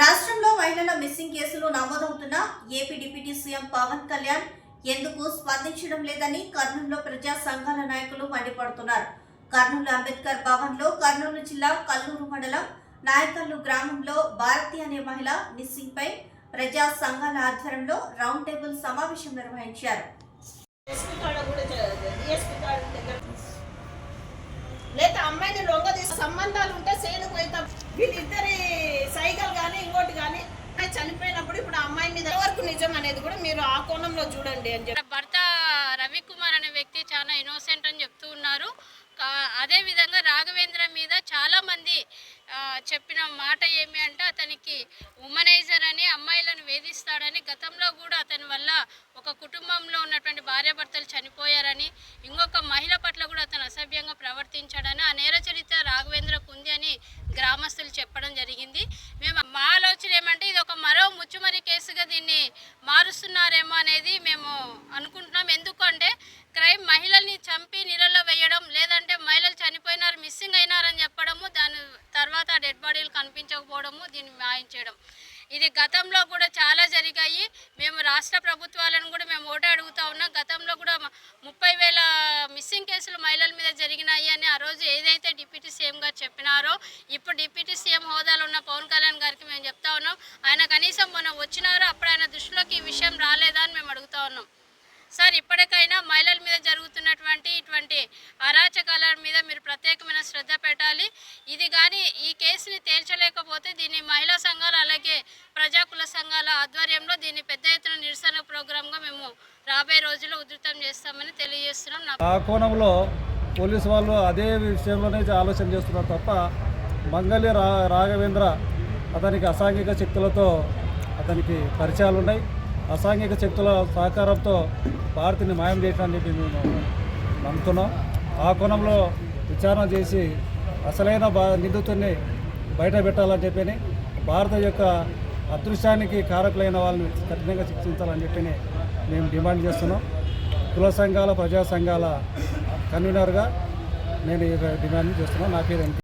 రాష్ట్రంలో మహిళల మిస్సింగ్ కేసులు నమోదవుతున్న AP deputy CM Pawan Kalyan ఎందుకు స్పందించడం లేదని కర్నూలులో ప్రజా సంఘాల నాయకులు మండిపడుతున్నారు. కర్నూలు అంబేద్కర్ భవన్లో కర్నూలు జిల్లా కల్లూరు మండలం నాయకల్లు గ్రామంలో భారతి అనే మహిళ మిస్సింగ్ పై ప్రజా సంఘాల ఆధ్వర్యంలో రౌండ్ టేబుల్ సమావేశం నిర్వహించారు. ఎంతవరకు నిజం అనేది కూడా మీరు ఆ కోణంలో చూడండి అని చెప్పి. భర్త రవికుమార్ అనే వ్యక్తి చాలా ఇన్నోసెంట్ అని చెప్తూ ఉన్నారు. అదే అదేవిధంగా రాఘవేంద్ర మీద చాలామంది చెప్పిన మాట ఏమి అంటే అతనికి ఉమనైజర్ అని అమ్మాయిలను వేధిస్తాడని గతంలో కూడా అతని వల్ల ఒక కుటుంబంలో ఉన్నటువంటి భార్యాభర్తలు చనిపోయారని ఇంకొక మహిళ పట్ల కూడా అతను అసభ్యంగా ప్రవర్తించాడని ఆ నేర చరిత్ర రాఘవేంద్రకు ఉంది అని గ్రామస్తులు చెప్పడం జరిగింది మేము మా ఆలోచన ఏమంటే ఇది ఒక మరో ముచ్చుమరి కేసుగా దీన్ని మారుస్తున్నారేమో అనేది మేము అనుకుంటున్నాం. ఎందుకంటే క్రైమ్ మహిళల్ని చంపి నీళ్ళలో వేయడం లేదంటే మహిళలు చనిపోయినారు మిస్సింగ్ అయినారని చెప్పడము దాని తర్వాత డెడ్ బాడీలు కనిపించకపోవడము దీన్ని మాయించడం ఇది గతంలో కూడా చాలా జరిగాయి. మేము రాష్ట్ర ప్రభుత్వాలను కూడా మేము ఓటు అడుగుతా ఉన్నాం. గతంలో కూడా ముప్పై వేల మిస్సింగ్ కేసులు మహిళల మీద జరిగినాయి అని ఆ రోజు ఏదైతే డిప్యూటీ సీఎం గారు చెప్పినారో ఇప్పుడు డిప్యూటీ సీఎం హోదాలో ఉన్న పవన్ కళ్యాణ్ గారికి మేము చెప్తా ఉన్నాం. ఆయన కనీసం మనం వచ్చినారో అప్పుడు ఆయన దృష్టిలోకి ఈ విషయం రాలేదా అని మేము అడుగుతా ఉన్నాం సార్ ఇప్పటికైనా మహిళల మీద జరుగుతున్నటువంటి ఇటువంటి అరాచకాల మీద మీరు ప్రత్యేకమైన శ్రద్ధ పెట్టాలి. ఇది కానీ ఈ కేసుని తేల్చలేకపోతే దీన్ని మహిళా సంఘాలు అలాగే ప్రజాకుల సంఘాల ఆధ్వర్యంలో దీన్ని పెద్ద ఎత్తున నిరసన ప్రోగ్రాంగా మేము రాబోయే రోజుల్లో ఉధృతం చేస్తామని తెలియజేస్తున్నాం. నా ఆ కోణంలో పోలీసు వాళ్ళు అదే విషయంలోనే ఆలోచన చేస్తున్నారు తప్ప మంగళి రా రాఘవేంద్ర అతనికి అసాంఘిక శక్తులతో అతనికి పరిచయాలు ఉన్నాయి అసాంఘిక శక్తుల సహకారంతో భారతిని మాయం చేయటాన్ని చెప్పి మేము నమ్ముతున్నాం. ఆ కోణంలో విచారణ చేసి అసలైన బా నిందితుడిని బయట పెట్టాలని చెప్పని భారత యొక్క అదృశ్యానికి కారకులైన వాళ్ళని కఠినంగా శిక్షించాలని చెప్పి మేము డిమాండ్ చేస్తున్నాం. కుల సంఘాల ప్రజా సంఘాల కన్వీనర్గా నేను డిమాండ్ చేస్తున్నాను నా పేరు